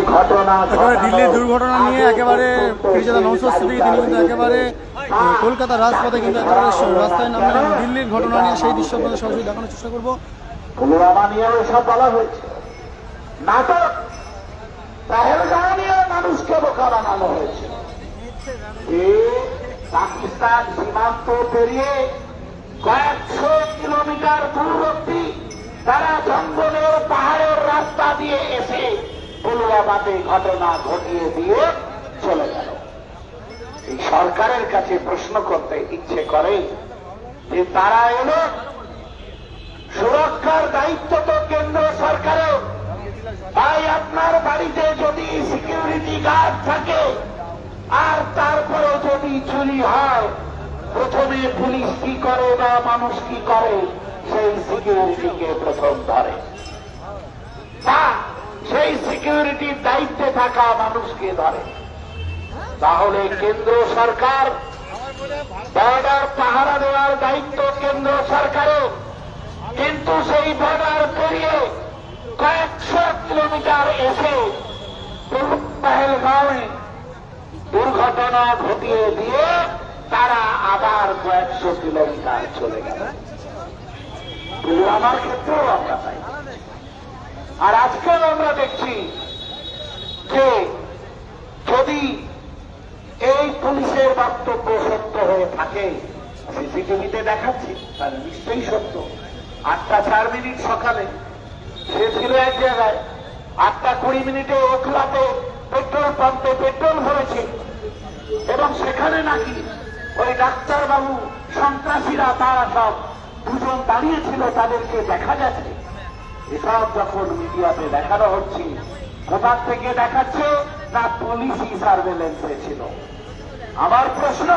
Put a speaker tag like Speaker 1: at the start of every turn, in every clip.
Speaker 1: একেবারে দিল্লির দুর্ঘটনা নিয়ে একেবারে ফিরজাদা সিদ্দিকী তিনি কিন্তু একেবারে কলকাতার রাজপথে কিন্তু একেবারে রাস্তায় নামলেন দিল্লির ঘটনা নিয়ে সেই দৃশ্য আপনাদের সরাসরি দেখানোর চেষ্টা করব।
Speaker 2: পুলওয়ামা নিয়েও এসব বলা হয়েছে। নাটক পেহেলগাঁও নিয়ে মানুষকে বোকা বানানো হয়েছে। পাকিস্তান সীমান্ত পেরিয়ে কয়েকশো কিলোমিটার দূরবর্তী তারা জঙ্গলের পাহাড়ের রাস্তা দিয়ে এসে পুলওয়ামাতে ঘটনা ঘটিয়ে দিয়ে চলে গেল। এই সরকারের কাছে প্রশ্ন করতে ইচ্ছে করে যে তারা এলো, সুরক্ষার দায়িত্ব তো কেন্দ্র সরকারের। তাই আপনার বাড়িতে যদি সিকিউরিটি গার্ড থাকে, আর তারপরে যদি চুরি হয়, প্রথমে পুলিশ কি করে বা মানুষ কি করে, সেই সিকিউরিটিকে প্রথম ধরে। সিকিউরিটির দায়িত্বে থাকা মানুষকে ধরে। তাহলে কেন্দ্র সরকার বর্ডার পাহারা দেওয়ার দায়িত্ব কেন্দ্র সরকারের। কিন্তু সেই বর্ডার পেরিয়ে কয়েকশো কিলোমিটার এসে পেহেলগাঁওয়ে দুর্ঘটনা ঘটিয়ে দিয়ে তারা আবার কয়েকশো কিলোমিটার চলে গেল। পুলওয়ামার ক্ষেত্রেও আমরা পাই আর আজকেও আমরা দেখছি যে যদি এই পুলিশের বক্তব্য সত্য হয়ে থাকে, সিসিটিভিতে দেখাচ্ছি, তাহলে নিশ্চয়ই সত্য। আটটা চার মিনিট সকালে সে ছিল এক জায়গায়, আটটা কুড়ি মিনিটে ওখলাতে পেট্রোল পাম্পে পেট্রোল ভরেছে। এবং সেখানে নাকি ওই ডাক্তার বাবু সন্ত্রাসীরা, তারা সব দুজন দাঁড়িয়েছিল, তাদেরকে দেখা গেছে এসব যখন মিডিয়াতে দেখানো হচ্ছে কোথার থেকে দেখাচ্ছে? না, পুলিশই সার্ভেলেন্সে ছিল। আমার প্রশ্ন,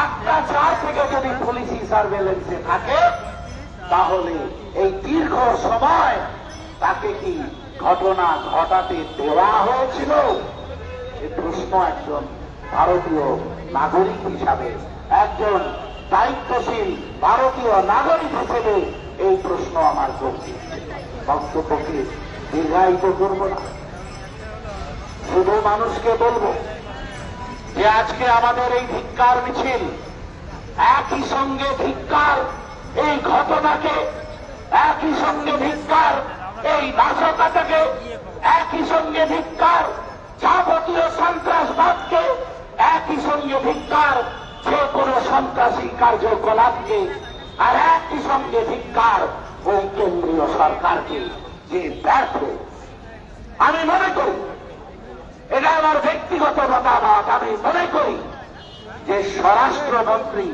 Speaker 2: আটটা চার থেকে যদি পুলিশি সার্ভেলেন্সে থাকে, তাহলে এই দীর্ঘ সময় তাকে কি ঘটনা ঘটাতে দেওয়া হয়েছিল? এ প্রশ্ন একজন ভারতীয় নাগরিক হিসাবে, একজন দায়িত্বশীল ভারতীয় নাগরিক হিসেবে এই প্রশ্ন আমার করছে বক্তব্যকে দীর্ঘায়িত করব না। শুধু মানুষকে বলব যে আজকে আমাদের এই ধিক্কার মিছিল, একই সঙ্গে ধিক্কার এই ঘটনাকে, একই সঙ্গে ধিক্কার এই নাশকতাকে একই সঙ্গে ধিক্কার যাবতীয় সন্ত্রাসবাদকে, একই সঙ্গে ধিক্কার যে কোনো সন্ত্রাসী কার্যকলাপকে, আর একই সঙ্গে ধিক্কার ওই কেন্দ্রীয় সরকারকে। যে ব্যর্থ আমি মনে করি, এটা আমার ব্যক্তিগত মতামত, আমি মনে করি যে স্বরাষ্ট্রমন্ত্রী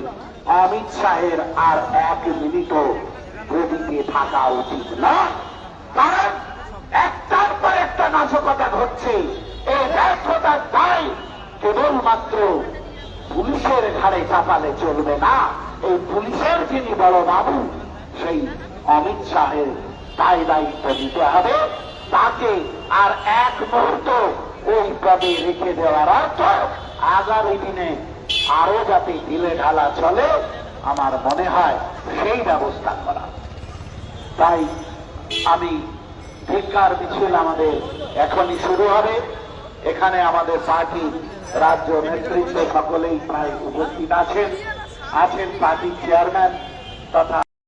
Speaker 2: অমিত শাহের আর এক মিনিটও গদিতে থাকা উচিত নয় কারণ একটার পর একটা নাশকতা ঘটছে এই ব্যর্থতার দায় কেবলমাত্র পুলিশের ঘাড়ে চাপালে চলবে না। এই পুলিশের যিনি বড় বাবু, সেই অমিত শাহের দায় দায়িত্ব নিতে হবে। তাকে আর এক মুহূর্ত ওই পদে রেখে দেওয়ার অর্থ, আগামী দিনে আরও যাতে ঢিলে ঢালা চলে, আমার মনে হয় সেই ব্যবস্থা করা। তাই আমি ধিক্কার মিছিল আমাদের এখনই শুরু হবে। এখানে আমাদের পার্টি রাজ্য নেতৃত্ব সকলেই প্রায় উপস্থিত আছেন। আছেন পার্টির চেয়ারম্যান তথা